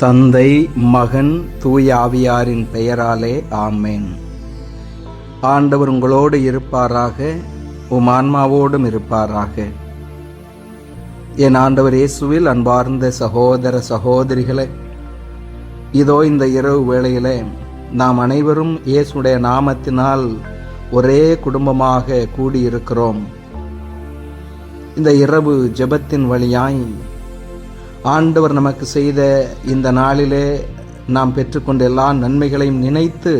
தந்தை மகன் தூயாவியாரின் பெயராலே ஆமேன். ஆண்டவர் உங்களோடு இருப்பாராக உம் ஆன்மாவோடும் இருப்பாராக. என் ஆண்டவர் இயேசுவில் அன்பார்ந்த சகோதர சகோதரிகளே இதோ இந்த இரவு வேளையிலே நாம் அனைவரும் இயேசுடைய நாமத்தினால் ஒரே குடும்பமாக கூடியிருக்கிறோம். இந்த இரவு ஜெபத்தின் வழியாய் ஆண்டவர் நமக்கு செய்த இந்த நாளிலே நாம் பெற்றுக்கொண்ட எல்லா நன்மைகளையும் நினைத்து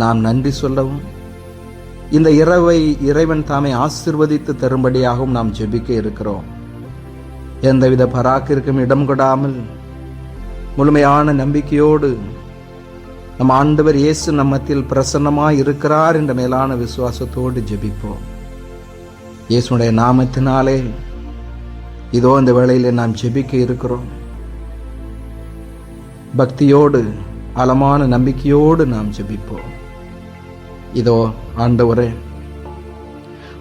நாம் நன்றி சொல்லவும். இந்த இரவை இறைவன் தாமே ஆசிர்வதித்து தரும்படியாகவும் நாம் ஜெபிக்க இருக்கிறோம். எந்தவித பராக்கிற்கும் இடம் கொடாமல் முழுமையான நம்பிக்கையோடு நம் ஆண்டவர் இயேசு நம்மத்தில் பிரசன்னமாக இருக்கிறார் என்ற மேலான விசுவாசத்தோடு ஜெபிப்போம். இயேசுடைய நாமத்தினாலே இதோ இந்த வேளையில் நாம் ஜெபிக்க இருக்கிறோம். பக்தியோடு அலமான நம்பிக்கையோடு நாம் ஜெபிப்போம். இதோ ஆண்டவரே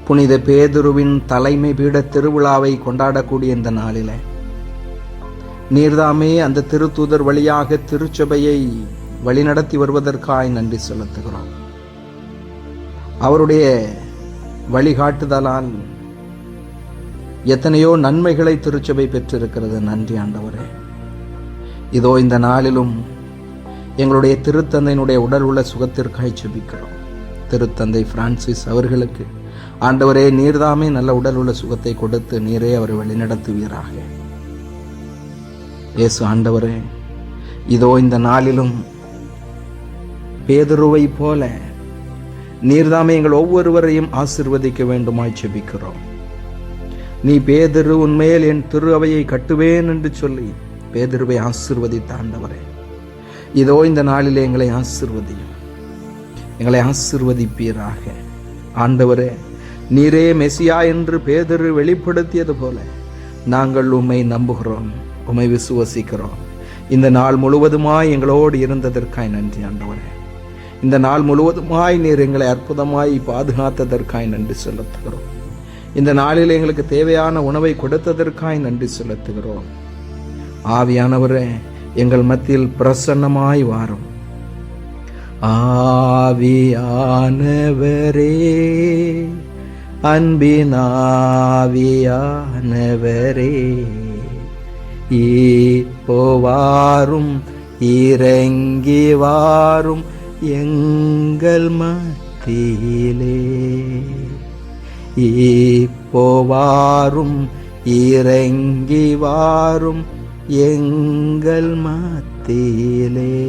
புனித பேதுருவின் தலைமை பீட திருவிழாவை கொண்டாடக்கூடிய இந்த நாளில் நீர்தாமே அந்த திருத்தூதர் வழியாக திருச்சபையை வழிநடத்தி வருவதற்காய் நன்றி செலுத்துகிறோம். அவருடைய வழிகாட்டுதலால் எத்தனையோ நன்மைகளை திருச்சபை பெற்றிருக்கிறது. நன்றி ஆண்டவரே. இதோ இந்த நாளிலும் எங்களுடைய திருத்தந்தையினுடைய உடல் உள்ள சுகத்திற்காய் செபிக்கிறோம் திருத்தந்தை பிரான்சிஸ் அவர்களுக்கு ஆண்டவரே நீர்தாமே நல்ல உடல் உள்ள சுகத்தை கொடுத்து நீரே அவர் வழிநடத்துவீராக. இயேசு ஆண்டவரே இதோ இந்த நாளிலும் பேதுருவை போல நீர்தாமே எங்கள் ஒவ்வொருவரையும் ஆசிர்வதிக்க வேண்டுமாய் செபிக்கிறோம் நீ பேதிரு உன்மேல் என் திரு அவையை கட்டுவேன் என்று சொல்லி பேதிருவை ஆசிர்வதித்த ஆண்டவரே இதோ இந்த நாளிலே எங்களை ஆசிர்வதியும். எங்களை ஆசிர்வதிப்பீராக. ஆண்டவரே நீரே மெசியா என்று பேதரு வெளிப்படுத்தியது போல நாங்கள் உம்மை நம்புகிறோம் உம்மை விசுவசிக்கிறோம். இந்த நாள் முழுவதுமாய் எங்களோடு இருந்ததற்காய் நன்றி ஆண்டவரே. இந்த நாள் முழுவதுமாய் நீர் எங்களை அற்புதமாய் பாதுகாத்ததற்காய் நன்றி செலுத்துகிறோம். இந்த நாளில் எங்களுக்கு தேவையான உணவை கொடுத்ததற்காய் நன்றி செலுத்துகிறோம். ஆவியானவரே எங்கள் மத்தியில் பிரசன்னமாய் வாரும். ஆவியானவரே அன்பினாவியானவரே போவாரும் வாரும் இறங்கி வாரும் எங்கள் மத்தியிலே. இப்போ இறங்கி வாரும் எங்கள் மத்தியிலே.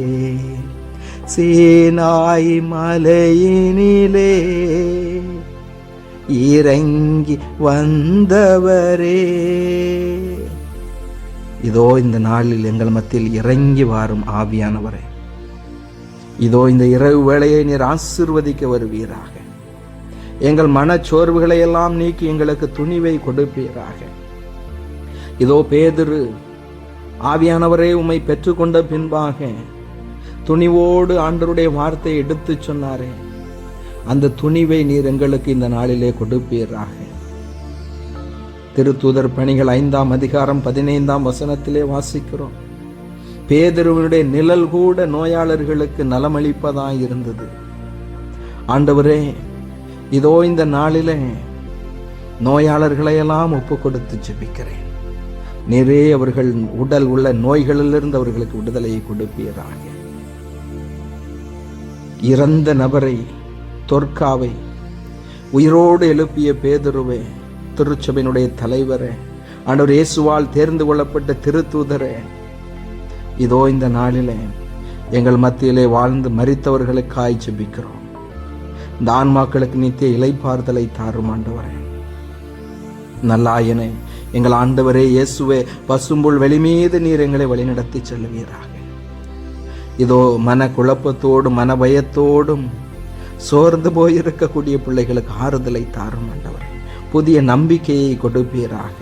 சீனாய் மலையினிலே இறங்கி வந்தவரே. இதோ இந்த நாளில் எங்கள் மத்தியில் இறங்கி வாரும் ஆவியானவரே. இதோ இந்த இரவு வேளையை நீர் ஆசிர்வதிக்க வருவீராக. எங்கள் மனச்சோர்வுகளை எல்லாம் நீக்கி எங்களுக்கு துணிவை கொடுப்பீராக. இதோ பேதிரு ஆவியானவரே உம்மை பெற்றுக்கொண்ட பின்பாக துணிவோடு ஆண்டருடைய வார்த்தையை எடுத்து சொன்னாரே. அந்த துணிவை நீர் எங்களுக்கு இந்த நாளிலே கொடுப்பீராக. திருத்தூதர் பணிகள் ஐந்தாம் அதிகாரம் பதினைந்தாம் வசனத்திலே வாசிக்கிறோம். பேதருவனுடைய நிழல் கூட நோயாளர்களுக்கு நலமளிப்பதாய் இருந்தது. ஆண்டவரே இதோ இந்த நாளிலே நோயாளர்களையெல்லாம் ஒப்பு கொடுத்து ஜெபிக்கிறேன். நிறைய அவர்கள் உடல் உள்ள நோய்களிலிருந்து அவர்களுக்கு விடுதலையை கொடுப்பீராக. இறந்த நபரை தொற்காவை உயிரோடு எழுப்பிய பேதுருவே திருச்சபையினுடைய தலைவரே ஆண்டவர் இயேசுவால் தேர்ந்து கொள்ளப்பட்ட திருத்தூதரே இதோ இந்த நாளிலே எங்கள் மத்தியிலே வாழ்ந்து மறித்தவர்களுக்காய் ஜெபிக்கிறோம். இந்த ஆன்மாக்களுக்கு நித்திய இலைப்பார்தலை தாரும் ஆண்டவரே. நல்லாயனே எங்கள் ஆண்டவரே இயேசுவே பசும்புல் வெளிமீது நீர் எங்களை வழிநடத்தி செல்லுவீராக. இதோ மன குழப்பத்தோடும் மன பயத்தோடும் சோர்ந்து போயிருக்கக்கூடிய பிள்ளைகளுக்கு ஆறுதலை தாரும் ஆண்டவரே. புதிய நம்பிக்கையை கொடுப்பீராக.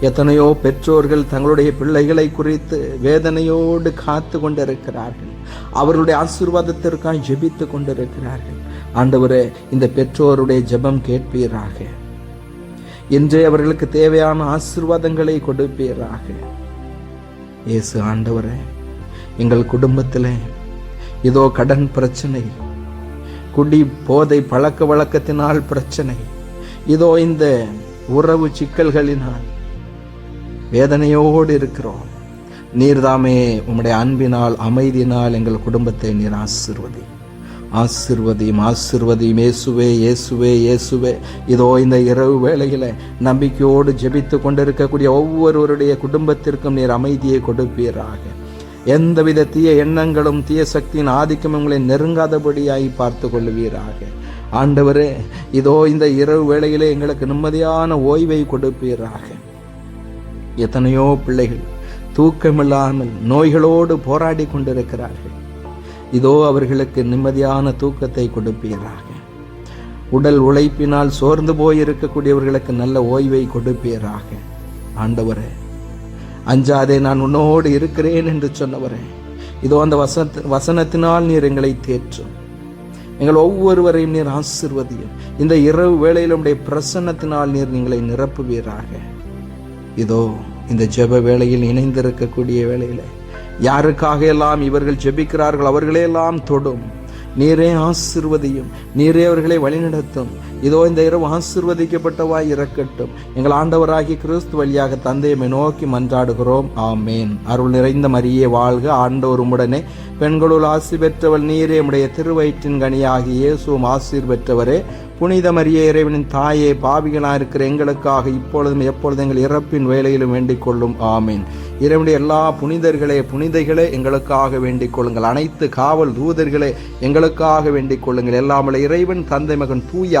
எத்தனையோ பெற்றோர்கள் தங்களுடைய பிள்ளைகளை குறித்து வேதனையோடு காத்து கொண்டிருக்கிறார்கள். அவர்களுடைய ஆசீர்வாதத்திற்காக ஜெபித்து கொண்டிருக்கிறார்கள். ஆண்டவரே இந்த பெற்றோருடைய ஜெபம் கேட்பீராக. இன்றே அவர்களுக்கு தேவையான ஆசீர்வாதங்களை கொடுப்பீராக. இயேசு ஆண்டவரே எங்கள் குடும்பத்தில் இதோ கடன் பிரச்சனை குடி போதை பழக்க வழக்கத்தினால் பிரச்சனை இதோ இந்த உறவு சிக்கல்களினால் வேதனையோடு இருக்கிறோம். நீர்தாமே உம்முடைய அன்பினால் அமைதியினால் எங்கள் குடும்பத்தை நீர் ஆசிர்வதி. ஆசிர்வதியும் ஆசிர்வதியும் இயேசுவே இயேசுவே இயேசுவே. இதோ இந்த இரவு வேளையில் நம்பிக்கையோடு ஜெபித்து கொண்டிருக்கக்கூடிய ஒவ்வொருவருடைய குடும்பத்திற்கும் நீர் அமைதியை கொடுப்பீராக. எந்தவித தீய எண்ணங்களும் தீய சக்தியின் ஆதிக்கம் உங்களை நெருங்காதபடியாய் பார்த்து கொள்வீராக. ஆண்டவரே இதோ இந்த இரவு வேளையிலே எங்களுக்கு நிம்மதியான ஓய்வை கொடுப்பீராக. எத்தனையோ பிள்ளைகள் தூக்கமில்லாமல் நோய்களோடு போராடி கொண்டிருக்கிறார்கள். இதோ அவர்களுக்கு நிம்மதியான தூக்கத்தை கொடுப்பீராக. உடல் உழைப்பினால் சோர்ந்து போய் இருக்கக்கூடியவர்களுக்கு நல்ல ஓய்வை கொடுப்பீராக. ஆண்டவரே அஞ்சாதே நான் உன்னோடு இருக்கிறேன் என்று சொன்னவரே இதோ அந்த வசன வசனத்தினால் நீர் எங்களை தேற்றும். எங்கள் ஒவ்வொருவரையும் நீர் ஆசிர்வதியும். இந்த இரவு வேளையில் உடைய பிரசன்னத்தினால் நீர் நீங்களை நிரப்புவீராக. இதோ இந்த ஜெப வேளையில் இணைந்திருக்கக்கூடிய வேளையில் யாருக்காக எல்லாம் இவர்கள் ஜெபிக்கிறார்கள் அவர்களே எல்லாம் தொடும். நீரே ஆசிர்வதியும் நீரே அவர்களை வழிநடத்தும். இதோ இந்த இரவு ஆசிர்வதிக்கப்பட்டவாய் இறக்கட்டும். எங்கள் ஆண்டவராகி கிறிஸ்து வழியாக தந்தையமை நோக்கி மன்றாடுகிறோம். ஆமேன். அருள் நிறைந்த மரியே வாழ்க. ஆண்டவர் உடனே பெண்களுள் ஆசி பெற்றவள் நீரே. உடைய திருவயிற்றின் கனியாகி இயேசுவும் ஆசீர் பெற்றவரே. புனித மரியே இறைவனின் தாயே பாவிகளாக இருக்கிற எங்களுக்காக இப்பொழுதும் எப்பொழுதும் எங்கள் இறப்பின் வேலையிலும் வேண்டிக் கொள்ளும். ஆமீன். இறைவனுடைய எல்லா புனிதர்களே புனிதைகளே எங்களுக்காக வேண்டிக் கொள்ளுங்கள். அனைத்து காவல் தூதர்களே எங்களுக்காக வேண்டிக் கொள்ளுங்கள். எல்லாமல இறைவன் தந்தை மகன் தூய